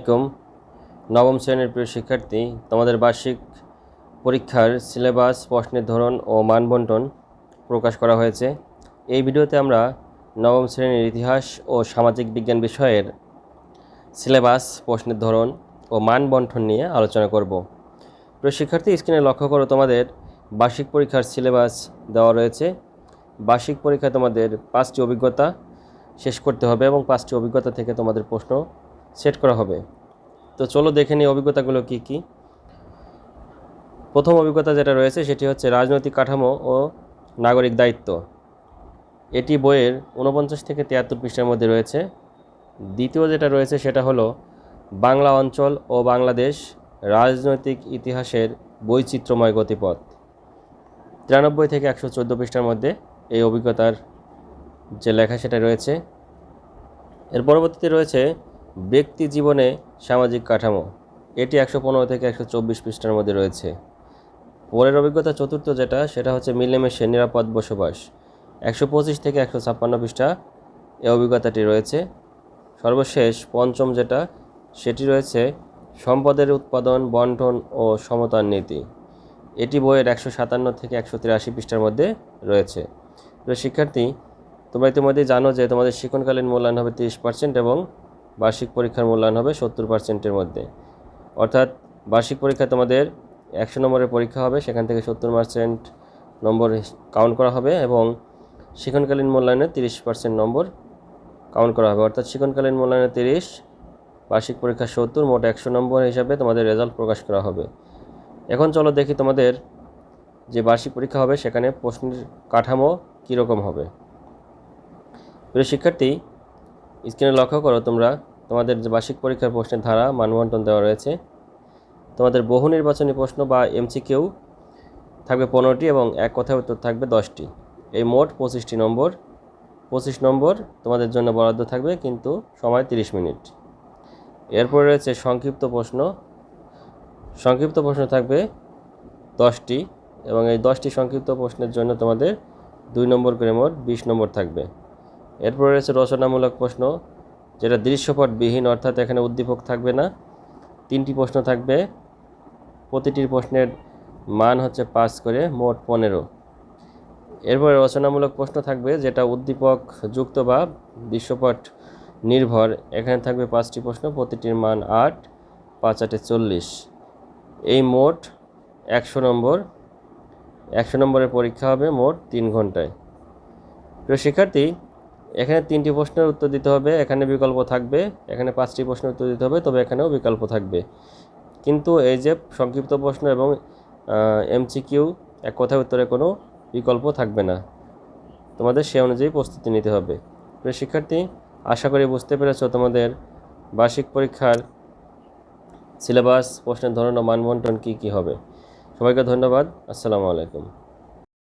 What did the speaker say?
আলাইকুম। নবম শ্রেণির প্রিয় শিক্ষার্থী, তোমাদের বার্ষিক পরীক্ষার সিলেবাস, প্রশ্নের ধরন ও মানবন্টন প্রকাশ করা হয়েছে। এই ভিডিওতে আমরা নবম শ্রেণির ইতিহাস ও সামাজিক বিজ্ঞান বিষয়ের সিলেবাস, প্রশ্নের ধরন ও মানবন্টন নিয়ে আলোচনা করব। প্রিয় শিক্ষার্থী, স্ক্রিনে লক্ষ্য করো, তোমাদের বার্ষিক পরীক্ষার সিলেবাস দেওয়া রয়েছে। বার্ষিক পরীক্ষায় তোমাদের পাঁচটি অভিজ্ঞতা শেষ করতে হবে এবং পাঁচটি অভিজ্ঞতা থেকে তোমাদের প্রশ্ন সেট করা হবে। তো চলো দেখে নিই অভিজ্ঞতাগুলো কি কি। প্রথম অভিজ্ঞতা যেটা রয়েছে সেটি হচ্ছে রাজনৈতিক কাঠামো ও নাগরিক দায়িত্ব। এটি বইয়ের উনপঞ্চাশ থেকে তিয়াত্তর পৃষ্ঠার মধ্যে রয়েছে। দ্বিতীয় যেটা রয়েছে সেটা হলো বাংলা অঞ্চল ও বাংলাদেশ রাজনৈতিক ইতিহাসের বৈচিত্র্যময় গতিপথ। তিরানব্বই থেকে একশো চোদ্দ পৃষ্ঠার মধ্যে এই অভিজ্ঞতার যে লেখা সেটা রয়েছে। এর পরবর্তীতে রয়েছে ব্যক্তি জীবনে সামাজিক কাঠামো, এটি একশো পনেরো থেকে একশো চব্বিশ পৃষ্ঠার মধ্যে রয়েছে। পরের অভিজ্ঞতা চতুর্থ যেটা, সেটা হচ্ছে মিলেমিশে নিরাপদ বসবাস। একশো পঁচিশ থেকে একশো ছাপ্পান্ন পৃষ্ঠা এ অভিজ্ঞতাটি রয়েছে। সর্বশেষ পঞ্চম যেটা, সেটি রয়েছে সম্পদের উৎপাদন, বন্টন ও সমতার নীতি। এটি বইয়ের একশো সাতান্ন থেকে একশো তিরাশি পৃষ্ঠার মধ্যে রয়েছে। প্রিয় শিক্ষার্থী, তোমরা ইতিমধ্যেই জানো যে তোমাদের শিক্ষণকালীন মূল্যায়ন হবে তিরিশ পার্সেন্ট এবং বার্ষিক পরীক্ষার মূল্যায়ন হবে সত্তর পার্সেন্টের মধ্যে। অর্থাৎ বার্ষিক পরীক্ষা তোমাদের একশো নম্বরের পরীক্ষা হবে, সেখান থেকে সত্তর পার্সেন্ট নম্বর কাউন্ট করা হবে এবং শিক্ষণকালীন মূল্যায়নে তিরিশ পার্সেন্ট নম্বর কাউন্ট করা হবে। অর্থাৎ শিক্ষণকালীন মূল্যায়নে তিরিশ, বার্ষিক পরীক্ষা সত্তর, মোট একশো নম্বর হিসাবে তোমাদের রেজাল্ট প্রকাশ করা হবে। এখন চলো দেখি তোমাদের যে বার্ষিক পরীক্ষা হবে, সেখানে প্রশ্নের কাঠামো কীরকম হবে। প্রিয় শিক্ষার্থী স্ক্রিনে লক্ষ্য করো তোমরা, তোমাদের যে বার্ষিক পরীক্ষার প্রশ্নের ধারা মানবন্টন দেওয়া রয়েছে। তোমাদের বহু নির্বাচনী প্রশ্ন বা এমসিকিউ থাকবে পনেরোটি এবং এক কথায় উত্তর থাকবে দশটি। এই মোট পঁচিশটি নম্বর। পঁচিশ নম্বর তোমাদের জন্য বরাদ্দ থাকবে কিন্তু সময় তিরিশ মিনিট। এরপরে রয়েছে সংক্ষিপ্ত প্রশ্ন। সংক্ষিপ্ত প্রশ্ন থাকবে দশটি এবং এই দশটি সংক্ষিপ্ত প্রশ্নের জন্য তোমাদের দুই নম্বর করে মোট বিশ নম্বর থাকবে। এরপরে রয়েছে রচনামূলক প্রশ্ন, যেটা দৃশ্যপটবিহীন, অর্থাৎ এখানে উদ্দীপক থাকবে না। তিনটি প্রশ্ন থাকবে। প্রতিটির প্রশ্নের মান হচ্ছে পাঁচ করে, মোট পনেরো। এরপরে রচনামূলক প্রশ্ন থাকবে, যেটা উদ্দীপক যুক্ত বা দৃশ্যপট নির্ভর। এখানে থাকবে পাঁচটি প্রশ্ন, প্রতিটির মান আট, পাঁচ আটে চল্লিশ। এই মোট একশো নম্বর। একশো নম্বরের পরীক্ষা হবে মোট তিন ঘন্টায়। প্রিয় শিক্ষার্থী এখানে তিনটি প্রশ্নের উত্তর দিতে হবে, এখানে বিকল্প থাকবে, এখানে পাঁচটি প্রশ্নের উত্তর দিতে হবে, তবে এখানেও বিকল্প থাকবে। কিন্তু এই যে সংক্ষিপ্ত প্রশ্ন এবং এমসিকিউ এক কথায় উত্তরে কোনো বিকল্প থাকবে না। তোমাদের সে অনুযায়ী প্রস্তুতি নিতে হবে। প্রিয় শিক্ষার্থী, আশা করি বুঝতে পেরেছ তোমাদের বার্ষিক পরীক্ষার সিলেবাস, প্রশ্নের ধরন ও মানবন্টন কী কী হবে। সবাইকে ধন্যবাদ। আসসালামু আলাইকুম।